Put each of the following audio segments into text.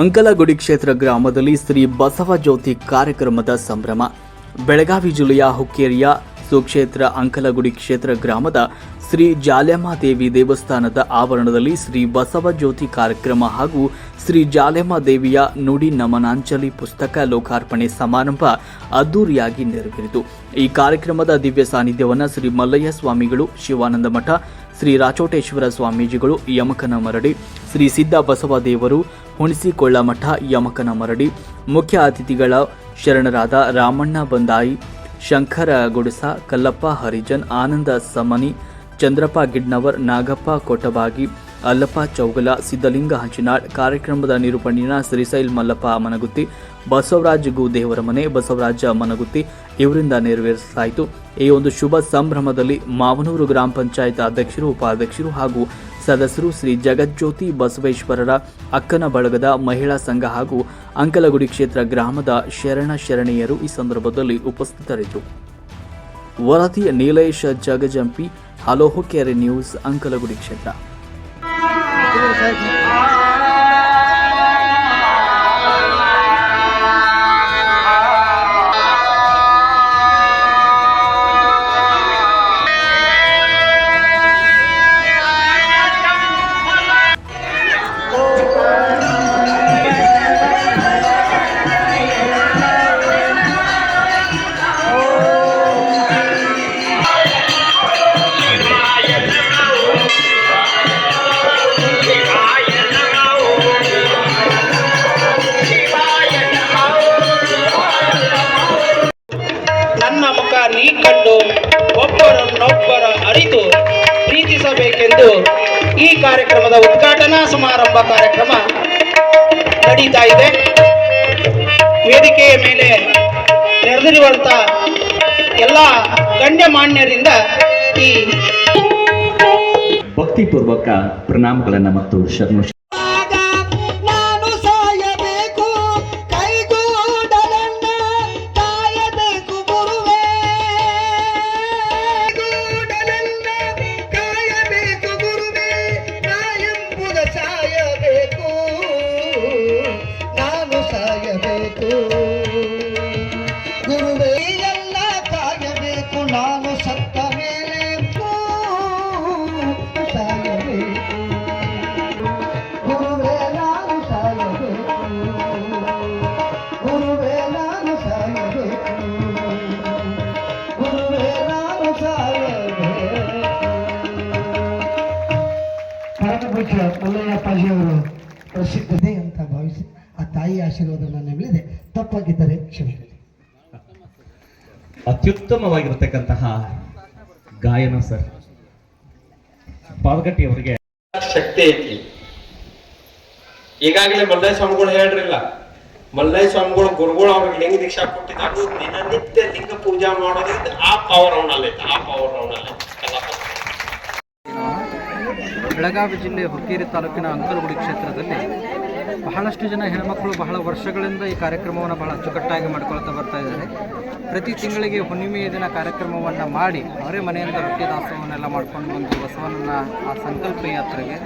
ಅಂಕಲಗುಡಿ ಕ್ಷೇತ್ರ ಗ್ರಾಮದಲ್ಲಿ ಶ್ರೀ ಬಸವ ಜ್ಯೋತಿ ಕಾರ್ಯಕ್ರಮದ ಸಂಭ್ರಮ. ಬೆಳಗಾವಿ ಜಿಲ್ಲೆಯ ಹುಕ್ಕೇರಿಯ ಸುಕ್ಷೇತ್ರ ಅಂಕಲಗುಡಿ ಕ್ಷೇತ್ರ ಗ್ರಾಮದ ಶ್ರೀ ಜಾಲೆಮಾದೇವಿ ದೇವಸ್ಥಾನದ ಆವರಣದಲ್ಲಿ ಶ್ರೀ ಬಸವ ಜ್ಯೋತಿ ಕಾರ್ಯಕ್ರಮ ಹಾಗೂ ಶ್ರೀ ಜಾಲೆಮಾದೇವಿಯ ನುಡಿ ನಮನಾಂಜಲಿ ಪುಸ್ತಕ ಲೋಕಾರ್ಪಣೆ ಸಮಾರಂಭ ಅದ್ದೂರಿಯಾಗಿ ನೆರವೇರಿತು. ಈ ಕಾರ್ಯಕ್ರಮದ ದಿವ್ಯ ಸಾನ್ನಿಧ್ಯವನ್ನು ಶ್ರೀ ಮಲ್ಲಯ್ಯ ಸ್ವಾಮಿಗಳು, ಶಿವಾನಂದ ಮಠ, ಶ್ರೀ ರಾಚೋಟೇಶ್ವರ ಸ್ವಾಮೀಜಿಗಳು, ಯಮಕನ ಮರಡಿ, ಶ್ರೀ ಸಿದ್ದ ಬಸವ ದೇವರು, ಹುಣಸಿಕೊಳ್ಳ ಮಠ, ಯಮಕನ ಮರಡಿ, ಮುಖ್ಯ ಅತಿಥಿಗಳ ಶರಣರಾದ ರಾಮಣ್ಣ ಬಂದಾಯಿ ಶಂಕರ, ಗುಡಿಸ, ಕಲ್ಲಪ್ಪ, ಹರಿಜನ್, ಆನಂದ, ಸಮನಿ, ಚಂದ್ರಪ್ಪ, ಗಿಡ್ನವರ್, ನಾಗಪ್ಪ, ಕೊಟಬಾಗಿ, ಅಲ್ಲಪ್ಪ, ಚೌಗಲ ಸಿದ್ದಲಿಂಗ ಹಂಚಿನಾಳ್, ಕಾರ್ಯಕ್ರಮದ ನಿರೂಪಣಿನ ಶ್ರೀಸೈಲ್ ಮಲ್ಲಪ್ಪ, ಮನಗುತ್ತಿ, ಬಸವರಾಜ್ ಗು ದೇವರ ಮನೆ, ಬಸವರಾಜ ಮನಗುತ್ತಿ ಇವರಿಂದ ನೆರವೇರಿಸಲಾಯಿತು. ಈ ಒಂದು ಶುಭ ಸಂಭ್ರಮದಲ್ಲಿ ಮಾವನೂರು ಗ್ರಾಮ ಪಂಚಾಯತ್ ಅಧ್ಯಕ್ಷರು, ಉಪಾಧ್ಯಕ್ಷರು ಹಾಗೂ ಸದಸ್ಯರು ಶ್ರೀ ಜಗಜ್ಯೋತಿ ಬಸವೇಶ್ವರರ ಅಕ್ಕನ ಬಳಗದ ಮಹಿಳಾ ಸಂಘ ಹಾಗೂ ಅಂಕಲಗುಡಿ ಕ್ಷೇತ್ರ ಗ್ರಾಮದ ಶರಣ ಶರಣೆಯರು ಈ ಸಂದರ್ಭದಲ್ಲಿ ಉಪಸ್ಥಿತರಿದ್ದರು. ವರದಿ ನೀಲೇಶ ಜಗಜಂಪಿ, ಹಲೋಹೊ ಕೆರೆ ನ್ಯೂಸ್, ಅಂಕಲಗುಡಿ ಕ್ಷೇತ್ರ. ಪ್ರೀತಿಸಬೇಕೆಂದು ಈ ಕಾರ್ಯಕ್ರಮದ ಉದ್ಘಾಟನಾ ಸಮಾರಂಭ ಕಾರ್ಯಕ್ರಮ ನಡೀತಾ ಇದೆ. ವೇದಿಕೆಯ ಮೇಲೆ ನೆರೆದಿರುವಂತ ಎಲ್ಲ ಗಣ್ಯಮಾನ್ಯರಿಂದ ಈ ಭಕ್ತಿಪೂರ್ವಕ ಪ್ರಣಾಮಗಳನ್ನು ಮತ್ತು ಶರಣು ಪರಮಪುತ್ರ ಮಲ್ಲಯ್ಯಪ್ಪಾಜಿಯವರು ಪ್ರಸಿದ್ಧತೆ ಅಂತ ಭಾವಿಸಿ ಆ ತಾಯಿ ಆಶೀರ್ವಾದ ನನ್ನ ಮೇಲಿದೆ ತಪ್ಪಾಗಿದ್ದರೆ ಕ್ಷಮೆ. ಅತ್ಯುತ್ತಮವಾಗಿರತಕ್ಕಂತಹ ಗಾಯನ ಸರ್. ಪಾವಗಟ್ಟಿ ಅವರಿಗೆ. ಶಕ್ತಿ ಐತಿ. ಈಗಾಗಲೇ ಮಲ್ಲಯ್ಯ ಸ್ವಾಮಿಗಳು ಹೇಳ್ರಿಲ್ಲ ಮಲ್ಲಯ್ಯ ಸ್ವಾಮಿಗಳು ಗುರುಗಳು ಅವ್ರಿಗೆ ಲಿಂಗ ದೀಕ್ಷಾ ಕೊಟ್ಟಿದ್ದಾಗ ದಿನನಿತ್ಯ ಲಿಂಗ ಪೂಜಾ ಮಾಡೋದ್ರಿಂದ ಆ ಪವರ್ ಅವನಲ್ಲಿ ಆ ಪವರ್ ಅವನಲ್ಲೈತೆ ಬೆಳಗಾವಿ ಜಿಲ್ಲೆ ಹುಕ್ಕೇರಿ ತಾಲೂಕಿನ ಅಂಕಲಗುಡಿ ಕ್ಷೇತ್ರದಲ್ಲಿ ಬಹಳಷ್ಟು ಜನ ಹೆಣ್ಮಕ್ಳು ಬಹಳ ವರ್ಷಗಳಿಂದ ಈ ಕಾರ್ಯಕ್ರಮವನ್ನು ಬಹಳ ಅಚ್ಚುಕಟ್ಟಾಗಿ ಮಾಡ್ಕೊಳ್ತಾ ಬರ್ತಾ ಇದ್ದಾರೆ. ಪ್ರತಿ ತಿಂಗಳಿಗೆ ಹುಣ್ಣಿಮೆಯ ದಿನ ಕಾರ್ಯಕ್ರಮವನ್ನು ಮಾಡಿ ಅವರೇ ಮನೆಯಿಂದ ರೊಟ್ಟಿ ದಾಸವನ್ನೆಲ್ಲ ಮಾಡ್ಕೊಂಡು ಬಂದು ಬಸವನನ್ನ ಆ ಸಂಕಲ್ಪ ಯಾತ್ರೆಗೆ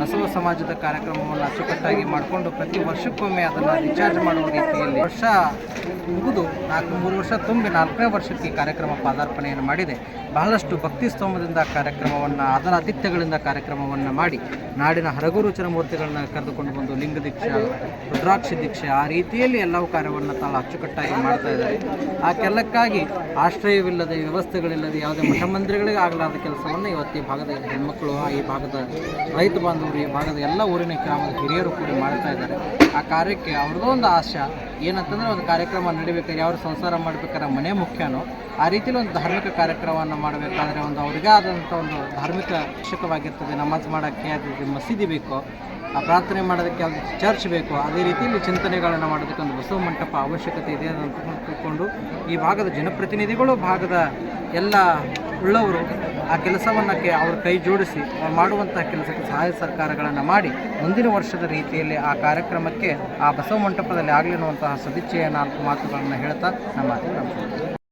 ಬಸವ ಸಮಾಜದ ಕಾರ್ಯಕ್ರಮವನ್ನು ಅಚ್ಚುಕಟ್ಟಾಗಿ ಮಾಡಿಕೊಂಡು ಪ್ರತಿ ವರ್ಷಕ್ಕೊಮ್ಮೆ ಅದನ್ನು ರಿಚಾರ್ಜ್ ಮಾಡುವ ರೀತಿಯಲ್ಲಿ ವರ್ಷ ಮುಗಿದು ನಾಲ್ಕು ಮೂರು ವರ್ಷ ತುಂಬಿ ನಾಲ್ಕನೇ ವರ್ಷಕ್ಕೆ ಕಾರ್ಯಕ್ರಮ ಪಾದಾರ್ಪಣೆಯನ್ನು ಮಾಡಿದೆ. ಬಹಳಷ್ಟು ಭಕ್ತಿ ಸ್ತೋಮದಿಂದ ಕಾರ್ಯಕ್ರಮವನ್ನು ಅದರ ಆತಿಥ್ಯಗಳಿಂದ ಕಾರ್ಯಕ್ರಮವನ್ನು ಮಾಡಿ, ನಾಡಿನ ಹರಗುರುಚರ ಮೂರ್ತಿಗಳನ್ನು ಕರೆದುಕೊಂಡು ಬಂದು ಲಿಂಗ ದೀಕ್ಷೆ, ರುದ್ರಾಕ್ಷಿ ದೀಕ್ಷೆ, ಆ ರೀತಿಯಲ್ಲಿ ಎಲ್ಲವೂ ಕಾರ್ಯವನ್ನು ತಾಳ ಅಚ್ಚುಕಟ್ಟಾಗಿ ಮಾಡ್ತಾ ಇದ್ದಾರೆ. ಆ ಕೆಲಕ್ಕಾಗಿ ಆಶ್ರಯವಿಲ್ಲದೆ ವ್ಯವಸ್ಥೆಗಳಿಲ್ಲದೆ ಯಾವುದೇ ಮಠ ಮಂದಿರಗಳಿಗೆ ಆಗಲಾದ ಕೆಲಸವನ್ನು ಇವತ್ತು ಈ ಭಾಗದ ಹೆಣ್ಮಕ್ಕಳು ಈ ಭಾಗದ ರೈತ ಬಾಂಧವರು, ಈ ಭಾಗದ ಎಲ್ಲ ಊರಿನ ಗ್ರಾಮದ ಹಿರಿಯರು ಕೂಡ ಮಾಡ್ತಾ ಇದ್ದಾರೆ. ಆ ಕಾರ್ಯಕ್ಕೆ ಅವ್ರದ್ದು ಒಂದು ಆಶಾ. ಏನಂತಂದ್ರೆ ಒಂದು ಕಾರ್ಯಕ್ರಮ ನಡಿಬೇಕಾದ್ರೆ ಯಾರು ಸಂಸಾರ ಮಾಡಬೇಕಾದ್ರೆ ಮನೆ ಮುಖ್ಯನೋ, ಆ ರೀತಿಯಲ್ಲಿ ಒಂದು ಧಾರ್ಮಿಕ ಕಾರ್ಯಕ್ರಮವನ್ನು ಮಾಡಬೇಕಾದ್ರೆ ಒಂದು ಅವ್ರಿಗೆ ಆದಂಥ ಒಂದು ಧಾರ್ಮಿಕ ಶಿಕ್ಷಕವಾಗಿರ್ತದೆ, ನಮಾಜ್ ಮಾಡೋಕ್ಕೆ ಮಸೀದಿ ಬೇಕು ಆ ಪ್ರಾರ್ಥನೆ ಮಾಡೋದಕ್ಕೆ ಅದು ಚರ್ಚ್ ಬೇಕು ಅದೇ ರೀತಿಯಲ್ಲಿ ಚಿಂತನೆಗಳನ್ನು ಮಾಡೋದಕ್ಕೆ ಒಂದು ಬಸವ ಮಂಟಪ ಅವಶ್ಯಕತೆ ಇದೆ ಅಂತ ತಿಳ್ಕೊಂಡು ಈ ಭಾಗದ ಜನಪ್ರತಿನಿಧಿಗಳು, ಭಾಗದ ಎಲ್ಲ ಉಳ್ಳವರು ಆ ಕೆಲಸವನ್ನು ಅವ್ರ ಕೈ ಜೋಡಿಸಿ ಅವ್ರು ಮಾಡುವಂತಹ ಕೆಲಸಕ್ಕೆ ಸಹಾಯ ಸರ್ಕಾರಗಳನ್ನು ಮಾಡಿ ಮುಂದಿನ ವರ್ಷದ ರೀತಿಯಲ್ಲಿ ಆ ಕಾರ್ಯಕ್ರಮಕ್ಕೆ ಆ ಬಸವ ಮಂಟಪದಲ್ಲಿ ಆಗಲಿ ಅನ್ನುವಂತಹ ಸದಿಚ್ಛೆಯ ನಾಲ್ಕು ಮಾತುಗಳನ್ನು ಹೇಳ್ತಾ ನಮ್ಮ